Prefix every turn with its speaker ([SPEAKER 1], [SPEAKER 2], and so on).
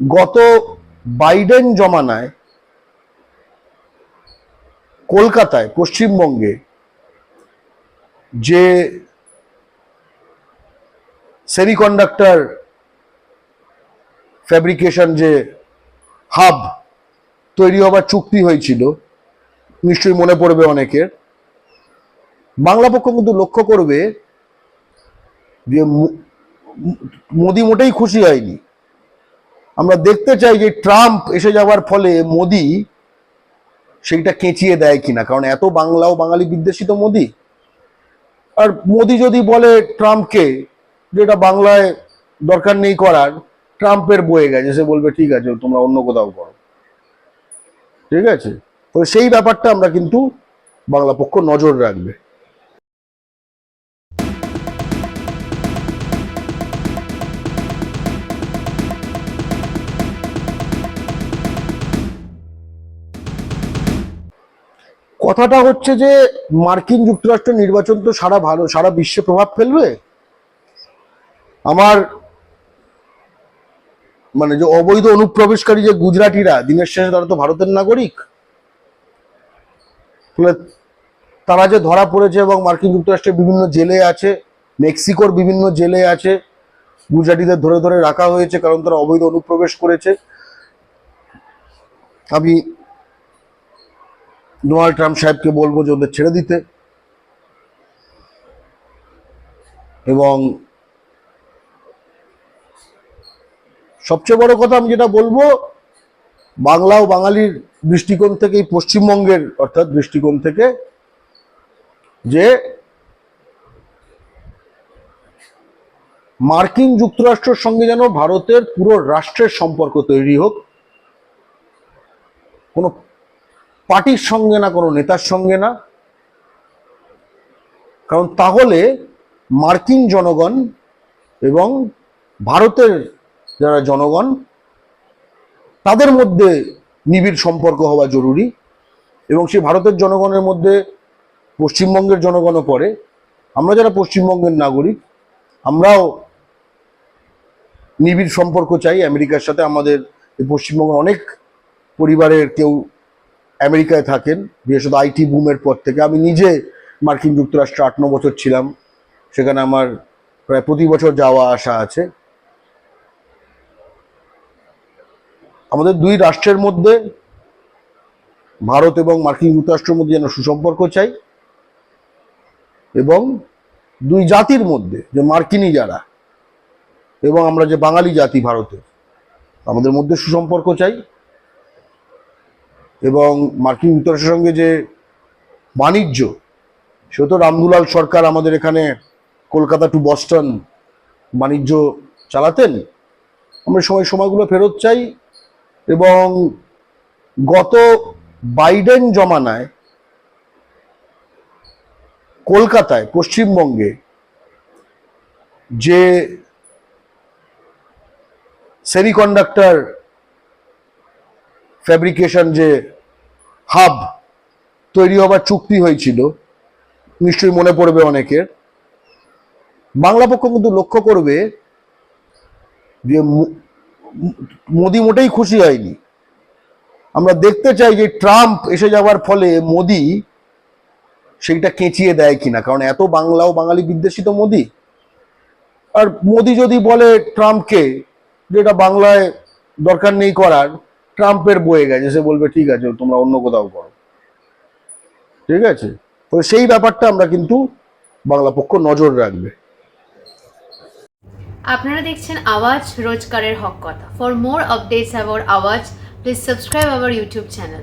[SPEAKER 1] গত বাইডেন জমানায় কলকাতায়, পশ্চিমবঙ্গে যে সেমিকন্ডাক্টর ফ্যাব্রিকেশন যে হাব তৈরি হবার চুক্তি হয়েছিল, নিশ্চয়ই মনে পড়বে অনেকের, বাংলা পক্ষ কিন্তু লক্ষ্য করবে যে মোদি মোটেই খুশি হয়নি। আমরা দেখতে চাই যে ট্রাম্প এসে যাওয়ার ফলে মোদি সেইটা কেঁচিয়ে দেয় কিনা, কারণ এত বাংলা ও বাঙালি বিদ্বেষী তো মোদি। আর মোদি যদি বলে ট্রাম্পকে যে এটা বাংলায় দরকার নেই করার, ট্রাম্পের বয়ে গেছে, সে বলবে, ঠিক আছে, তোমরা অন্য কোথাও করো। ঠিক আছে? তো সেই ব্যাপারটা আমরা কিন্তু বাংলা পক্ষ নজর রাখবে। কথাটা হচ্ছে যে মার্কিন যুক্তরাষ্ট্র নির্বাচন তো সারা ভালো, সারা বিশ্বে প্রভাব ফেলবে? আমার মানে যে অবৈধ অনুপ্রবেশকারী যে গুজরাটিরা, দিনের শেষে তারা তো ভারতের নাগরিক। ফলে তারা যে ধরা পড়েছে এবং মার্কিন যুক্তরাষ্ট্রের বিভিন্ন জেলে আছে, মেক্সিকোর বিভিন্ন জেলে আছে, গুজরাটিদের ধরে ধরে রাখা হয়েছে কারণ তারা অবৈধ অনুপ্রবেশ করেছে। আমি ডোনাল্ড ট্রাম্প সাহেবকে বলব যে ওদের ছেড়ে দিতে। এবং সবচেয়ে বড় কথা আমি যেটা বলব, বাংলা ও বাঙালির দৃষ্টিকোণ থেকে এই পশ্চিমবঙ্গের অর্থাৎ দৃষ্টিকোণ থেকে, যে মার্কিন যুক্তরাষ্ট্রের সঙ্গে যেন ভারতের পুরো রাষ্ট্রের সম্পর্ক তৈরি হোক, কোনো পার্টির সঙ্গে না, কোনো নেতার সঙ্গে না। কারণ তাহলে মার্কিন জনগণ এবং ভারতের যারা জনগণ, তাদের মধ্যে নিবিড় সম্পর্ক হওয়া জরুরি এবং সেই ভারতের জনগণের মধ্যে পশ্চিমবঙ্গের জনগণও পড়ে। আমরা যারা পশ্চিমবঙ্গের নাগরিক, আমরাও নিবিড় সম্পর্ক চাই। আমেরিকার সাথে আমাদের পশ্চিমবঙ্গের অনেক পরিবারের কেউ আমেরিকায় থাকেন বিশেষত আইটি বুমের পর থেকে। আমি নিজে মার্কিন যুক্তরাষ্ট্রে আট, ন বছর ছিলাম। সেখানে আমার প্রায় প্রতি বছর যাওয়া আসা আছে। আমাদের দুই রাষ্ট্রের মধ্যে, ভারত এবং মার্কিন যুক্তরাষ্ট্রের মধ্যে যেন সুসম্পর্ক চাই, এবং দুই জাতির মধ্যে, যে মার্কিনী যারা, এবং আমরা যে বাঙালি জাতি ভারতের, আমাদের মধ্যে সুসম্পর্ক চাই। এবং মার্কিন যুক্তরাষ্ট্রের সঙ্গে যে বাণিজ্য সে তো রামদুলাল সরকার আমাদের এখানে কলকাতা টু বস্টন বাণিজ্য চালাতেন। আমরা সময় সময়গুলো ফেরত চাই এবং গত বাইডেন জমানায় কলকাতায়, পশ্চিমবঙ্গে যে সেমিকন্ডাক্টর ফ্যাব্রিকেশন যে হাব তৈরি হবার চুক্তি হয়েছিল, নিশ্চয়ই মনে পড়বে অনেকের। বাংলা পক্ষ কিন্তু লক্ষ্য করবে যে মোদি মোটেই খুশি হয়নি। আমরা দেখতে চাই যে ট্রাম্প এসে যাওয়ার ফলে মোদি সেইটা কেঁচিয়ে দেয় কিনা, কারণ এত বাংলা ও বাঙালি বিদ্বেষী তো মোদি। আর মোদি যদি বলে ট্রাম্পকে যেটা বাংলায় দরকার নেই করার ট্রাম্পের বয়ে গেছে, সে বলবে, ঠিক আছে, তোমরা অন্য কোথাও করো। ঠিক আছে? তো সেই ব্যাপারটা আমরা কিন্তু বাংলা পক্ষ নজর রাখবে।
[SPEAKER 2] আপনারা দেখছেন আওয়াজ রোজকারের হক কথা। ফর মোর আপডেটস অ্যাবাউট আওয়াজ please subscribe our YouTube channel